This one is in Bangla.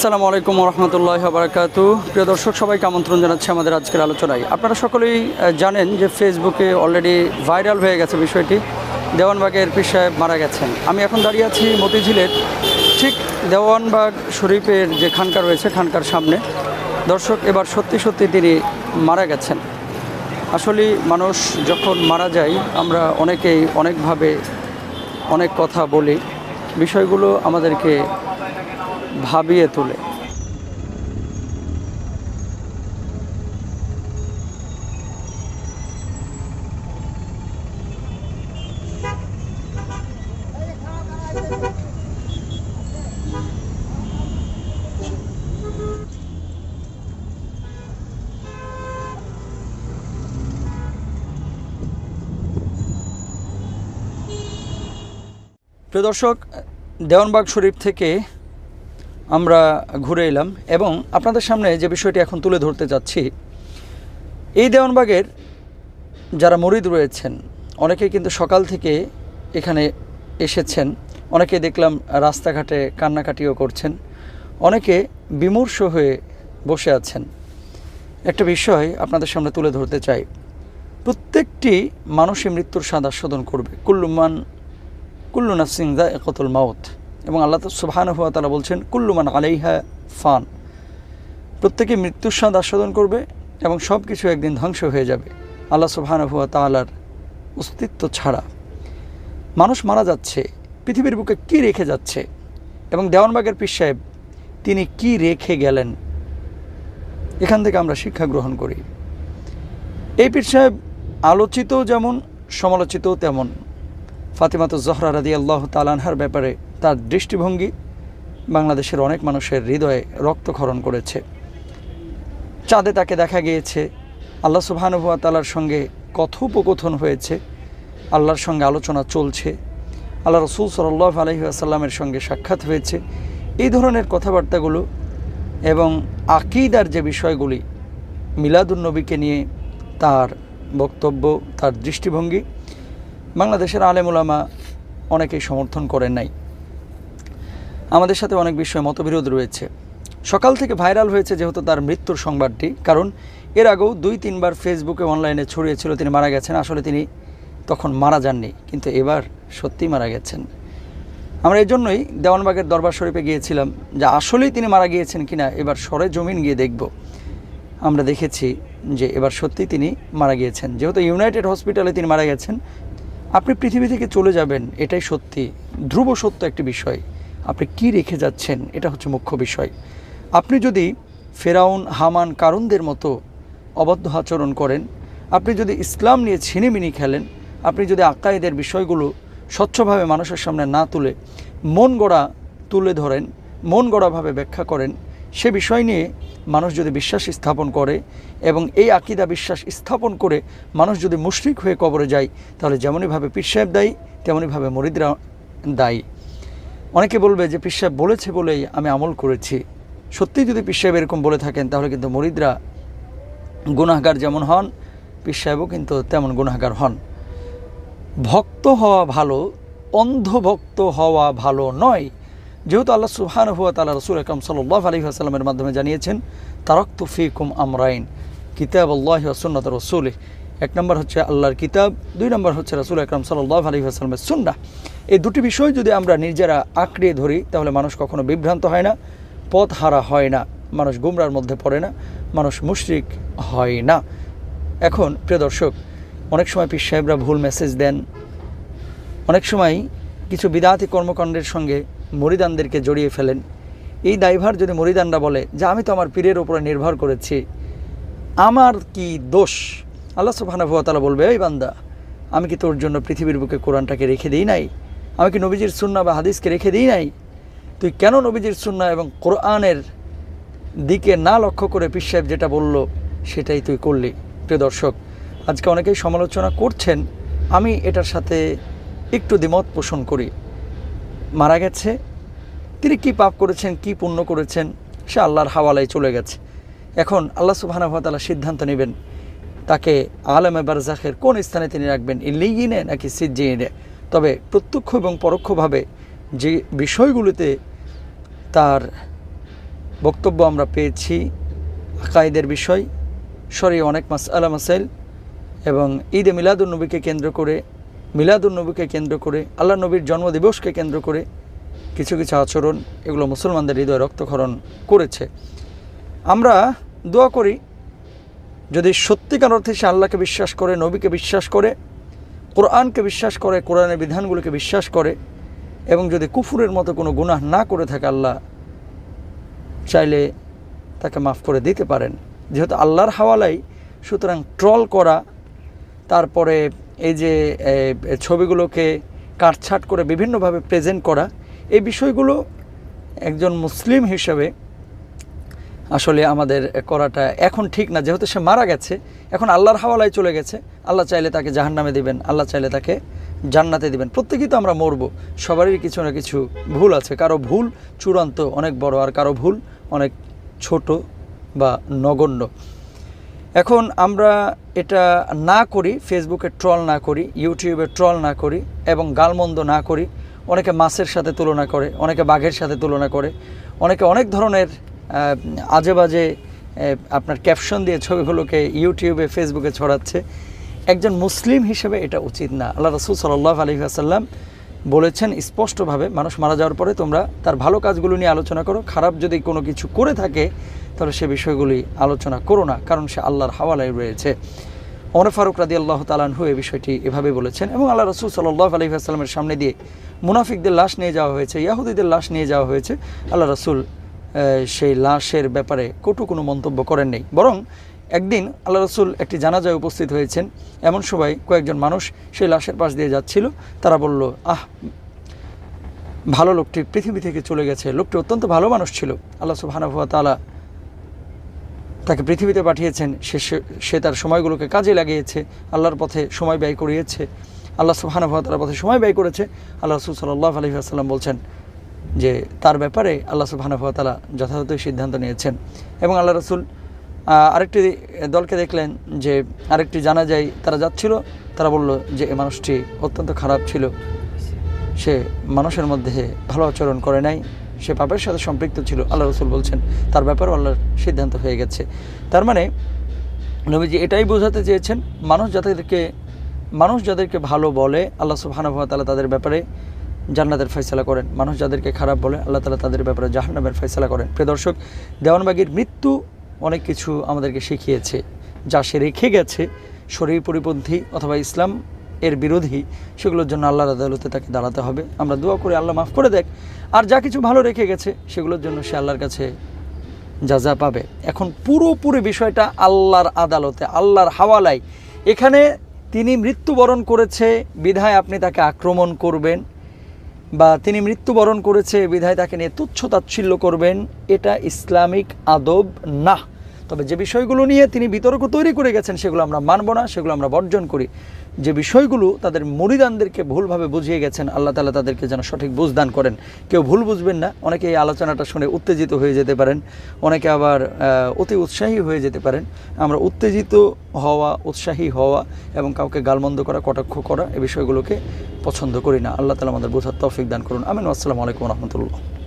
আসসালামু আলাইকুম রহমতুল্লাহ বারাকাতু। প্রিয় দর্শক, সবাইকে আমন্ত্রণ জানাচ্ছি আমাদের আজকের আলোচনায়। আপনারা সকলেই জানেন যে ফেসবুকে অলরেডি ভাইরাল হয়ে গেছে বিষয়টি। দেওয়ানবাগের পীর সাহেব মারা গেছেন। আমি এখন দাঁড়িয়ে আছি মতিঝিলের ঠিক দেওয়ানবাগ শরীফের যে খানকা রয়েছে, খানকার সামনে। দর্শক, এবার সত্যি সত্যি তিনি মারা গেছেন। আসলে মানুষ যখন মারা যায়, আমরা অনেকেই অনেকভাবে অনেক কথা বলি। বিষয়গুলো আমাদেরকে ভাবিয়ে তোলে। প্রিয় দর্শক দেওয়ানবাগ শরীফ থেকে আমরা ঘুরে এলাম এবং আপনাদের সামনে যে বিষয়টি এখন তুলে ধরতে যাচ্ছি, এই দেওয়ানবাগের যারা মরিদ রয়েছেন, অনেকে কিন্তু সকাল থেকে এখানে এসেছেন, অনেকে দেখলাম রাস্তাঘাটে কান্নাকাটিও করছেন, অনেকে বিমূর্ষ হয়ে বসে আছেন। একটা বিষয় আপনাদের সামনে তুলে ধরতে চাই, প্রত্যেকটি মানুষই মৃত্যুর স্বাদ আস্বাদন করবে। কুল্লুমান কুল্লু নাফসিং দা একতল মাউত। এবং আল্লাহ সুবহান হুয়া তালা বলছেন কুল্লুমান আলাইহা ফান। প্রত্যেকে মৃত্যুর স্বাদ আস্বাদন করবে এবং সব কিছু একদিন ধ্বংস হয়ে যাবে, আল্লাহ সুবহান হুয়া তালার অস্তিত্ব ছাড়া। মানুষ মারা যাচ্ছে, পৃথিবীর বুকে কী রেখে যাচ্ছে? এবং দেওয়ানবাগের পীর সাহেব, তিনি কি রেখে গেলেন? এখান থেকে আমরা শিক্ষা গ্রহণ করি। এই পীর সাহেব আলোচিত যেমন সমালোচিত তেমন। ফাতিমাত জহরা রাদি আল্লাহ তালানহার ব্যাপারে তার দৃষ্টিভঙ্গি বাংলাদেশের অনেক মানুষের হৃদয়ে রক্তক্ষরণ করেছে। চাঁদে তাকে দেখা গিয়েছে। আল্লাহ সুবাহানুভুয়া তালার সঙ্গে কথোপকথন হয়েছে। আল্লাহর সঙ্গে আলোচনা চলছে। আল্লাহ রসুল সাল্লাহ আলহি আসাল্লামের সঙ্গে সাক্ষাৎ হয়েছে। এই ধরনের কথাবার্তাগুলো এবং আকিদার যে বিষয়গুলি মিলাদুন্নবীকে নিয়ে তার বক্তব্য, তার দৃষ্টিভঙ্গি বাংলাদেশের আলেমুলামা অনেকেই সমর্থন করেন নাই। আমাদের সাথে অনেক বিষয়ে মতবিরোধ রয়েছে। সকাল থেকে ভাইরাল হয়েছে যেহেতু তার মৃত্যুর সংবাদটি, কারণ এর আগেও দুই তিনবার ফেসবুকে অনলাইনে ছড়িয়েছিল, তিনি মারা গেছেন। আসলে তিনি তখন মারা যাননি, কিন্তু এবার সত্যিই মারা গেছেন। আমরা এই জন্যই দেওয়ানবাগের দরবার শরীফে গিয়েছিলাম যে আসলেই তিনি মারা গিয়েছেন কিনা, এবার সরে জমিন গিয়ে দেখব। আমরা দেখেছি যে এবার সত্যি তিনি মারা গিয়েছেন। যেহেতু ইউনাইটেড হসপিটালে তিনি মারা গেছেন, আপনি পৃথিবী থেকে চলে যাবেন, এটাই সত্যি। ধ্রুব সত্য একটি বিষয়। আপনি কি রেখে যাচ্ছেন? এটা হচ্ছে মুখ্য বিষয়। আপনি যদি ফেরাউন, হামান, কারুনদের মতো অবদ্ধ আচরণ করেন, আপনি যদি ইসলাম নিয়ে ছিনিমিনি খেলেন, আপনি যদি আকায়েদের বিষয়গুলো স্বচ্ছভাবে মানুষের সামনে না তুলে, মন গড়া তুলে ধরেন, মন গড়াভাবে ব্যাখ্যা করেন, সে বিষয় নিয়ে মানুষ যদি বিশ্বাস স্থাপন করে এবং এই আকিদা বিশ্বাস স্থাপন করে মানুষ যদি মুশরিক হয়ে কবরে যায়, তাহলে যেমনইভাবে পীর দায়ী, তেমনইভাবে মরিদরা দায়ী। অনেকে বলবে যে পীর সাহেব বলেছে বলেই আমি আমল করেছি। সত্যিই যদি পীর সাহেব এরকম বলে থাকেন, তাহলে কিন্তু মরিদরা গুনাহগার যেমন হন, পীর সাহেবও কিন্তু তেমন গুনাহগার হন। ভক্ত হওয়া ভালো, অন্ধভক্ত হওয়া ভালো নয়। যেহেতু আল্লাহ সুহান হুয়া তালা রসুল আকরম সাল্লাহ আলী আসাল্লামের মাধ্যমে জানিয়েছেন তারক তুফিকুম আমরাইন কিতাব আল্লাহ সুন্নত রসুল এক নম্বর হচ্ছে আল্লাহর কিতাব, দুই নম্বর হচ্ছে রসুল আকরম সাল্লাহ আলী আসাল্লামের সুন্না এই দুটি বিষয় যদি আমরা নিজেরা আঁকড়িয়ে ধরি, তাহলে মানুষ কখনো বিভ্রান্ত হয় না পথ হারা হয় না, মানুষ গুমরার মধ্যে পড়ে না, মানুষ মুশরিক হয় না। এখন, প্রিয় দর্শক, অনেক সময় পীর সাহেবরা ভুল মেসেজ দেন, অনেক সময় কিছু বিদাতি কর্মকাণ্ডের সঙ্গে মরিদানদেরকে জড়িয়ে ফেলেন। এই দায়ভার যদি মরিদানরা বলে, যে আমি তো আমার পীরের উপরে নির্ভর করেছি, আমার কি দোষ? আল্লাহ সুবাহানুভাতালা বলবে, এই বান্দা, আমি কি তোর জন্য পৃথিবীর বুকে কোরআনটাকে রেখে দিই নাই? আমি কি নবীজির সুন্না বা হাদিসকে রেখে দিই নাই? তুই কেন নবীজির সুন্না এবং কোরআনের দিকে না লক্ষ্য করে পীর সাহেব যেটা বলল, সেটাই তুই করলি? প্রিয় দর্শক, আজকে অনেকেই সমালোচনা করছেন, আমি এটার সাথে একটু দ্বিমত পোষণ করি। মারা গেছে, তিনি কি পাপ করেছেন, কি পুণ্য করেছেন, সে আল্লাহর হাওয়ালায় চলে গেছে। এখন আল্লাহ সুবাহানহতালা সিদ্ধান্ত নেবেন তাকে আলমে বারজাখের কোন স্থানে তিনি রাখবেন? ইলিগিনে নাকি সিজ্জিনে? তবে প্রত্যক্ষ এবং পরোক্ষভাবে যে বিষয়গুলিতে তার বক্তব্য আমরা পেয়েছি আকাইদের বিষয়, সরি, অনেক মাস আলা মাসাইল এবং ঈদে মিলাদুলনবীকে কেন্দ্র করে মিলাদুলনবীকে কেন্দ্র করে, আল্লাহ নবীর জন্মদিবসকে কেন্দ্র করে কিছু কিছু আচরণ এগুলো মুসলমানদের হৃদয় রক্তক্ষরণ করেছে। আমরা দোয়া করি যদি সত্যিকার অর্থে সে আল্লাহকে বিশ্বাস করে, নবীকে বিশ্বাস করে, কোরআনকে বিশ্বাস করে, কোরআনের বিধানগুলোকে বিশ্বাস করে, এবং যদি কুফুরের মতো কোনো গুনাহ না করে থাকে আল্লাহ, চাইলে তাকে মাফ করে দিতে পারেন। যেহেতু আল্লাহর হাওয়ালাই, সুতরাং ট্রল করা, তারপরে এই যে ছবিগুলোকে কাটছাট করে বিভিন্নভাবে প্রেজেন্ট করা, এই বিষয়গুলো একজন মুসলিম হিসেবে আসলে আমাদের করাটা এখন ঠিক না, যেহেতু সে মারা গেছে, এখন আল্লাহর হাওয়ালায় চলে গেছে, আল্লাহ চাইলে তাকে জাহান্নামে দিবেন, আল্লাহ চাইলে তাকে জান্নাতে দিবেন। প্রত্যেকেই তো আমরা মরবো, সবারই কিছু না কিছু ভুল আছে, কারও ভুল চূড়ান্ত অনেক বড় আর কারও ভুল অনেক ছোট বা নগণ্য। এখন আমরা এটা না করি ফেসবুকে ট্রল না করি ইউটিউবে ট্রল না করি এবং গালমন্দ না করি, অনেকে মাছের সাথে তুলনা করে, অনেকে বাঘের সাথে তুলনা করে, অনেকে অনেক ধরনের আজে বাজে আপনার ক্যাপশন দিয়ে ছবিগুলোকে ইউটিউবে, ফেসবুকে ছড়াচ্ছে। একজন মুসলিম হিসেবে এটা উচিত না। আল্লাহ রসুল সাল্লাহ আলী আসাল্লাম বলেছেন স্পষ্টভাবে, মানুষ মারা যাওয়ার পরে তোমরা তার ভালো কাজগুলো নিয়ে আলোচনা করো, খারাপ যদি কোনো কিছু করে থাকে, তাহলে সে বিষয়গুলি আলোচনা করো না, কারণ সে আল্লাহর হাওয়ালায় রয়েছে। ওমর ফারুক রাদি আল্লাহ তালানহু এই বিষয়টি এভাবে বলেছেন, এবং আল্লাহ রসুল সাল্লাহ আলী আসসালামের সামনে দিয়ে মুনাফিকদের লাশ নিয়ে যাওয়া হয়েছে, ইয়াহুদিদের লাশ নিয়ে যাওয়া হয়েছে। আল্লাহ রসুল সেই লাশের ব্যাপারে কটু কোনো মন্তব্য করেন নেই। বরং একদিন আল্লাহ রসুল একটি জানাজায় উপস্থিত হয়েছেন। এমন সময় কয়েকজন মানুষ সেই লাশের পাশ দিয়ে যাচ্ছিল। তারা বলল, আহ, ভালো লোকটি পৃথিবী থেকে চলে গেছে। লোকটি অত্যন্ত ভালো মানুষ ছিল। আল্লাহ সুবাহানুয়া তালা তাকে পৃথিবীতে পাঠিয়েছেন। সে, সে- তার সময়গুলোকে কাজে লাগিয়েছে। আল্লাহর পথে সময় ব্যয় করিয়েছে। আল্লাহ সুবাহানুয়া তালার পথে সময় ব্যয় করেছে। আল্লাহ রসুল সাল্লাহ আলহি আসাল্লাম বলছেন যে তার ব্যাপারে আল্লাহ সুবাহানুয়া তালা যথাযথ সিদ্ধান্ত নিয়েছেন। এবং আল্লাহ রসুল আরেকটি দলকে দেখলেন যে আরেকটি জানা যায় তারা যাচ্ছিল, তারা বলল যে এ মানুষটি অত্যন্ত খারাপ ছিল। সে মানুষের মধ্যে ভালো আচরণ করে নাই, সে পাপের সাথে সম্পৃক্ত ছিল, আল্লাহ রসুল বলছেন। তার ব্যাপারেও আল্লাহর সিদ্ধান্ত হয়ে গেছে। তার মানে নবীজি এটাই বোঝাতে চেয়েছেন, মানুষ যাদেরকে মানুষ যাদেরকে ভালো বলে, আল্লাহ সুবহানাহু ওয়া তাদের ব্যাপারে জান্নাতের ফয়সালা করেন। মানুষ যাদেরকে খারাপ বলে, আল্লাহ তালা তাদের ব্যাপারে জাহান্নামের ফয়সালা করেন। প্রিয় দর্শক, দেওয়ানবাগির মৃত্যু অনেক কিছু আমাদেরকে শিখিয়েছে, যা সে রেখে গেছে শরীর পরিপন্থী অথবা ইসলাম এর বিরোধী, সেগুলোর জন্য আল্লাহর আদালতে তাকে দাঁড়াতে হবে। আমরা দোয়া করে, আল্লাহ মাফ করে দেখ। আর যা কিছু ভালো রেখে গেছে, সেগুলোর জন্য সে আল্লাহর কাছে যা যা পাবে। এখন পুরোপুরি বিষয়টা আল্লাহর আদালতে, আল্লাহর হাওয়ালায়। এখানে তিনি মৃত্যুবরণ করেছে, বিধায় আপনি তাকে আক্রমণ করবেন। বা তিনি মৃত্যুবরণ করেছে বিধায় তাকে নিয়ে তুচ্ছ তাচ্ছিল্য করবেন এটা ইসলামিক আদব না। তবে যে বিষয়গুলো নিয়ে তিনি বিতর্ক তৈরি করে গেছেন, সেগুলো আমরা মানব না, সেগুলো আমরা বর্জন করি। যে বিষয়গুলো তাদের মরিদানদেরকে ভুলভাবে বুঝিয়ে গেছেন, আল্লাহ তালা তাদেরকে যেন সঠিক বুঝদান করেন। কেউ ভুল বুঝবেন না, অনেকে এই আলোচনাটা শুনে উত্তেজিত হয়ে যেতে পারেন, অনেকে আবার অতি উৎসাহী হয়ে যেতে পারেন। আমরা উত্তেজিত হওয়া, উৎসাহী হওয়া এবং কাউকে গালমন্দ করা, কটাক্ষ করা এই বিষয়গুলোকে পছন্দ করি না। আল্লাহ তালা আমাদের বোঝার তৌফিক দান করুন। আমিন। আসসালামু আলাইকুম রহমতুল্লাহ।